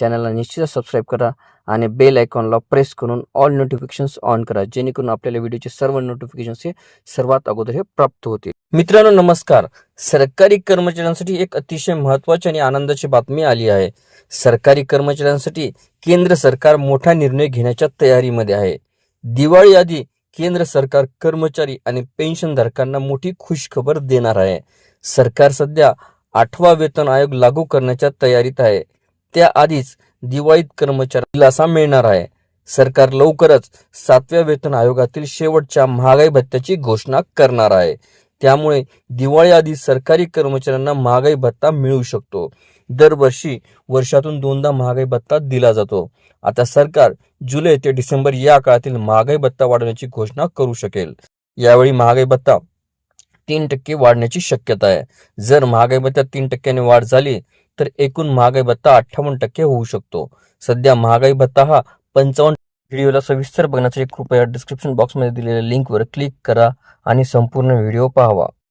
चॅनलला निश्चितच सबस्क्राईब करा आणि बेल आयकॉनला प्रेस करून ऑल नोटिफिकेशन्स ऑन करा जेणेकरून आपल्याला व्हिडिओचे सर्व नोटिफिकेशन्स हे सर्वात अगोदर हे प्राप्त होतील. मित्रांनो नमस्कार. सरकारी कर्मचाऱ्यांसाठी एक अतिशय महत्त्वाची आणि आनंदाची बातमी आली आहे. सरकारी कर्मचाऱ्यांसाठी केंद्र सरकार मोठा निर्णय घेण्याच्या तयारीमध्ये आहे. दिवाळी आधी केंद्र सरकार कर्मचारी आणि पेन्शनधारकांना मोठी खुशखबर देणार आहे. सरकार सध्या आठवा वेतन आयोग लागू करण्याच्या तयारीत आहे. त्याआधीच दिवाळीत कर्मचारी दिलासा मिळणार आहे. सरकार लवकरच सातव्या वेतन आयोगातील शेवटच्या महागाई भत्त्याची घोषणा करणार आहे. त्यामुळे दिवाळी आधी सरकारी कर्मचाऱ्यांना महागाई भत्ता मिळू शकतो. दरवर्षी वर्षातून दोनदा महागाई भत्ता दिला जातो. आता सरकार जुलै ते डिसेंबर या काळातील महागाई भत्ता वाढवण्याची घोषणा करू शकेल. यावेळी महागाई भत्ता तीन टक्के वाढण्याची शक्यता आहे. जर महागाई भत्त्यात तीन टक्क्याने वाढ झाली तर एकूण महागाई भत्ता अठ्ठावन्न टक्के होऊ शकतो. सध्या महागाई भत्ता हा पंचावन्न व्हिडिओला सविस्तर बघण्यासाठी कृपया डिस्क्रिप्शन बॉक्समध्ये दिलेल्या लिंकवर क्लिक करा आणि संपूर्ण व्हिडिओ पाहावा.